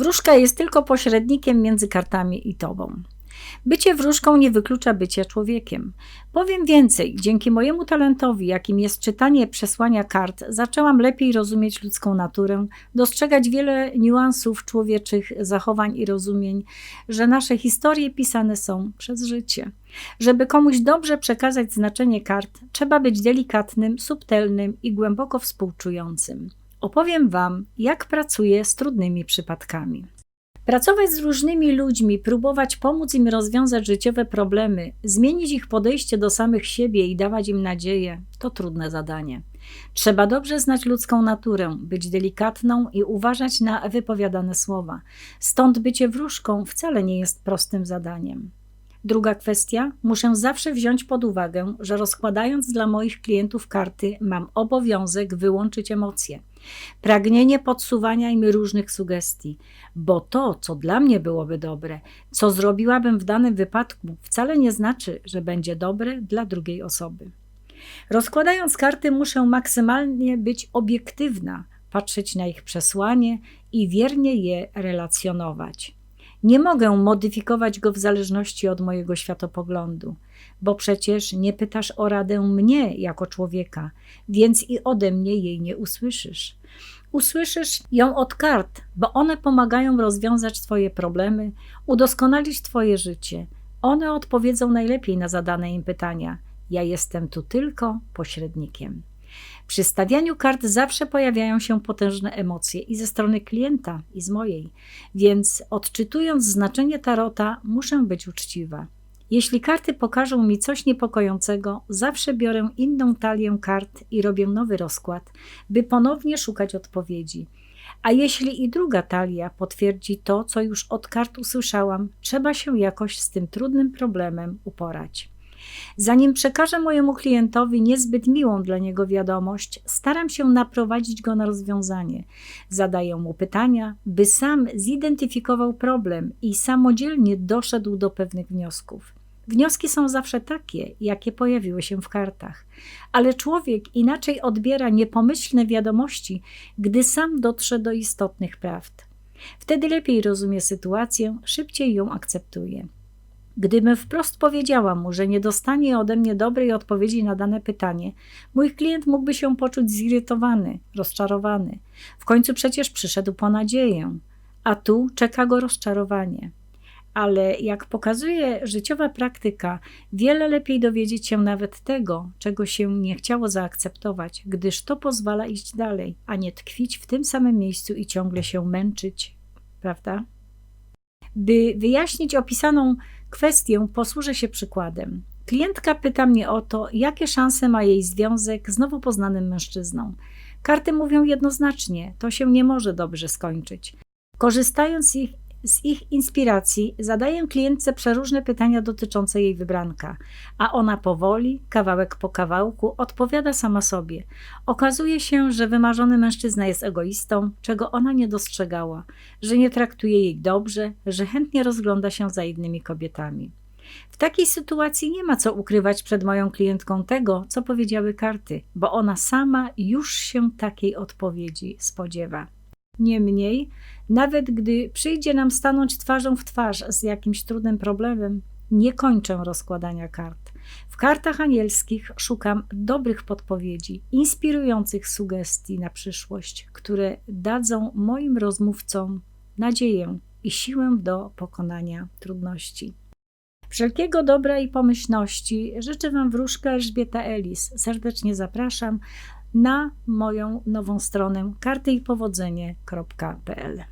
Wróżka jest tylko pośrednikiem między kartami i tobą. Bycie wróżką nie wyklucza bycia człowiekiem. Powiem więcej, dzięki mojemu talentowi, jakim jest czytanie przesłania kart, zaczęłam lepiej rozumieć ludzką naturę, dostrzegać wiele niuansów człowieczych zachowań i rozumień, że nasze historie pisane są przez życie. Żeby komuś dobrze przekazać znaczenie kart, trzeba być delikatnym, subtelnym i głęboko współczującym. Opowiem Wam, jak pracuję z trudnymi przypadkami. Pracować z różnymi ludźmi, próbować pomóc im rozwiązać życiowe problemy, zmienić ich podejście do samych siebie i dawać im nadzieję to trudne zadanie. Trzeba dobrze znać ludzką naturę, być delikatną i uważać na wypowiadane słowa. Stąd bycie wróżką wcale nie jest prostym zadaniem. Druga kwestia, muszę zawsze wziąć pod uwagę, że rozkładając dla moich klientów karty, mam obowiązek wyłączyć emocje. Pragnienie podsuwania im różnych sugestii, bo to, co dla mnie byłoby dobre, co zrobiłabym w danym wypadku, wcale nie znaczy, że będzie dobre dla drugiej osoby. Rozkładając karty, muszę maksymalnie być obiektywna, patrzeć na ich przesłanie i wiernie je relacjonować. Nie mogę modyfikować go w zależności od mojego światopoglądu, bo przecież nie pytasz o radę mnie jako człowieka, więc i ode mnie jej nie usłyszysz. Usłyszysz ją od kart, bo one pomagają rozwiązać Twoje problemy, udoskonalić Twoje życie. One odpowiedzą najlepiej na zadane im pytania. Ja jestem tu tylko pośrednikiem. Przy stawianiu kart zawsze pojawiają się potężne emocje i ze strony klienta, i z mojej, więc odczytując znaczenie tarota, muszę być uczciwa. Jeśli karty pokażą mi coś niepokojącego, zawsze biorę inną talię kart i robię nowy rozkład, by ponownie szukać odpowiedzi. A jeśli i druga talia potwierdzi to, co już od kart usłyszałam, trzeba się jakoś z tym trudnym problemem uporać. Zanim przekażę mojemu klientowi niezbyt miłą dla niego wiadomość, staram się naprowadzić go na rozwiązanie. Zadaję mu pytania, by sam zidentyfikował problem i samodzielnie doszedł do pewnych wniosków. Wnioski są zawsze takie, jakie pojawiły się w kartach, ale człowiek inaczej odbiera niepomyślne wiadomości, gdy sam dotrze do istotnych prawd. Wtedy lepiej rozumie sytuację, szybciej ją akceptuje. Gdybym wprost powiedziała mu, że nie dostanie ode mnie dobrej odpowiedzi na dane pytanie, mój klient mógłby się poczuć zirytowany, rozczarowany. W końcu przecież przyszedł po nadzieję, a tu czeka go rozczarowanie. Ale jak pokazuje życiowa praktyka, wiele lepiej dowiedzieć się nawet tego, czego się nie chciało zaakceptować, gdyż to pozwala iść dalej, a nie tkwić w tym samym miejscu i ciągle się męczyć, prawda? By wyjaśnić opisaną kwestię, posłużę się przykładem. Klientka pyta mnie o to, jakie szanse ma jej związek z nowo poznanym mężczyzną. Karty mówią jednoznacznie, to się nie może dobrze skończyć. Korzystając ich, z ich inspiracji, zadaję klientce przeróżne pytania dotyczące jej wybranka, a ona powoli, kawałek po kawałku, odpowiada sama sobie. Okazuje się, że wymarzony mężczyzna jest egoistą, czego ona nie dostrzegała, że nie traktuje jej dobrze, że chętnie rozgląda się za innymi kobietami. W takiej sytuacji nie ma co ukrywać przed moją klientką tego, co powiedziały karty, bo ona sama już się takiej odpowiedzi spodziewa. Niemniej, nawet gdy przyjdzie nam stanąć twarzą w twarz z jakimś trudnym problemem, nie kończę rozkładania kart. W kartach anielskich szukam dobrych podpowiedzi, inspirujących sugestii na przyszłość, które dadzą moim rozmówcom nadzieję i siłę do pokonania trudności. Wszelkiego dobra i pomyślności życzę Wam wróżka Elżbieta Elis. Serdecznie zapraszam na moją nową stronę kartyjpowodzenie.pl.